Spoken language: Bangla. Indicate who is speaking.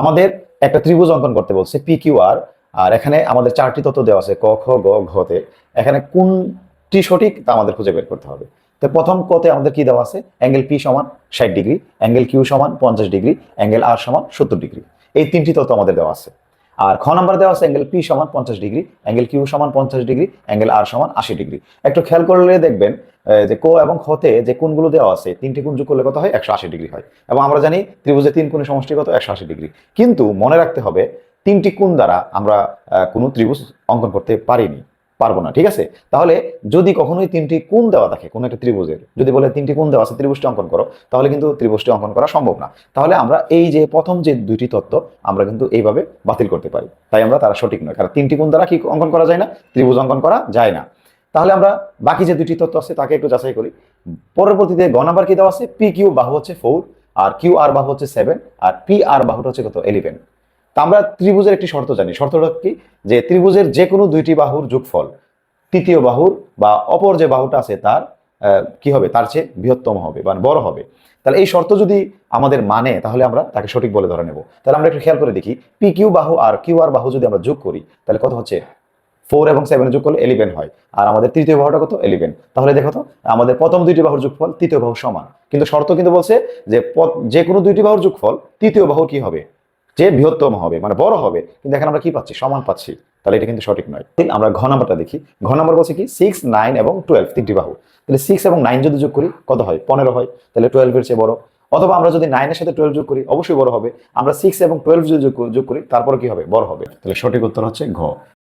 Speaker 1: আমাদের একটা ত্রিভুজ অঙ্কন করতে বলছে পি কিউ আর আর এখানে আমাদের চারটি তত্ত্ব দেওয়া আছে, ক, খ, গ ঘতে এখানে কোনটি সঠিক তা আমাদের খুঁজে বের করতে হবে। তো প্রথম কতে আমাদের কি দেওয়া আছে? অ্যাঙ্গেল পি সমান ষাট ডিগ্রি, অ্যাঙ্গেল কিউ সমান পঞ্চাশ ডিগ্রি, অ্যাঙ্গেল আর সমান সত্তর ডিগ্রি। এই তিনটি তত্ত্ব আমাদের দেওয়া আছে। আর খ নাম্বার দেওয়া আছে অ্যাঙ্গেল পি সমান পঞ্চাশ ডিগ্রি অ্যাঙ্গেল কিউ সমান পঞ্চাশ ডিগ্রি অ্যাঙ্গেল আর সমান আশি ডিগ্রি। একটু খেয়াল করলে দেখবেন যে কো এবং খতে যে কোনগুলো দেওয়া আছে, তিনটি কোন যুগ করলে কত হয়? একশো আশি ডিগ্রি হয়। এবং আমরা জানি ত্রিভুজে তিন কোণের সমষ্টি কত? একশো আশি ডিগ্রি। কিন্তু মনে রাখতে হবে, তিনটি কোণ দ্বারা আমরা কোনো ত্রিভুজ অঙ্কন করতে পারিনি। পারব না, ঠিক আছে? তাহলে যদি কখনোই তিনটি কোণ দেওয়া থাকে, কোনো একটা ত্রিভুজের, যদি বলে তিনটি কোণ দেওয়া আছে, ত্রিভুজটি অঙ্কন করো, তাহলে কিন্তু ত্রিভুজটি অঙ্কন করা সম্ভব না। তাহলে আমরা এই যে প্রথম যে দুইটি তত্ত্ব, আমরা কিন্তু এইভাবে বাতিল করতে পারি। তাই আমরা তারা সঠিক নয়, কারণ তিনটি কোণ দ্বারা কি অঙ্কন করা যায় না? ত্রিভুজ অঙ্কন করা যায় না। তাহলে আমরা বাকি যে দুটি তত্ত্ব আছে, তাকে একটু যাচাই করি। পরবর্তীতে গ নাম্বার কি দেওয়া আছে? পি কিউ বাহু হচ্ছে ফোর আর কিউ আর বাহু হচ্ছে সেভেন আর পি আর বাহুটা হচ্ছে কত? ইলেভেন তা আমরা ত্রিভুজের একটি শর্ত জানি। শর্তটা কি? যে ত্রিভুজের যে কোনো দুইটি বাহুর যোগফল, তৃতীয় বাহুর বা অপর যে বাহুটা আছে তার কি হবে? তার চেয়ে বৃহত্তম হবে বা বড় হবে। তাহলে এই শর্ত যদি আমাদের মানে তাহলে আমরা তাকে সঠিক বলে ধরে নেব। তাহলে আমরা একটু খেয়াল করে দেখি পি কিউ বাহু আর কিউ আর বাহু যদি আমরা যোগ করি, তাহলে কত হচ্ছে? ফোর এবং সেভেন যোগ করলে এলিভেন হয়। আর আমাদের তৃতীয় বাহুটা কত? এলিভেন তাহলে দেখো তো, আমাদের প্রথম দুইটি বাহুর যোগফল, তৃতীয় বাহু সমান। কিন্তু শর্ত কিন্তু বলছে যে যে কোনো দুইটি বাহুর যোগফল, তৃতীয় বাহু কি হবে? যে বৃহত্তম হবে মানে বড় হবে, কিন্তু এখন আমরা কি পাচ্ছি? সমান পাচ্ছি। তাহলে এটা কিন্তু সঠিক নয়। আমরা ঘ নাম্বারটা দেখি। ঘ নাম্বার বলছে কি? সিক্স নাইন এবং টুয়েলভ তিনটি বাহু। তাহলে সিক্স এবং নাইন যদি যোগ করি, কত হয়? পনেরো হয়। তাহলে টুয়েলভের চেয়ে বড়। অথবা আমরা যদি নাইনের সাথে টুয়েলভ যোগ করি, অবশ্যই বড় হবে। আমরা সিক্স এবং টুয়েলভ যদি যোগ করি, তারপরে কি হবে? বড় হবে। তাহলে সঠিক উত্তর হচ্ছে ঘ।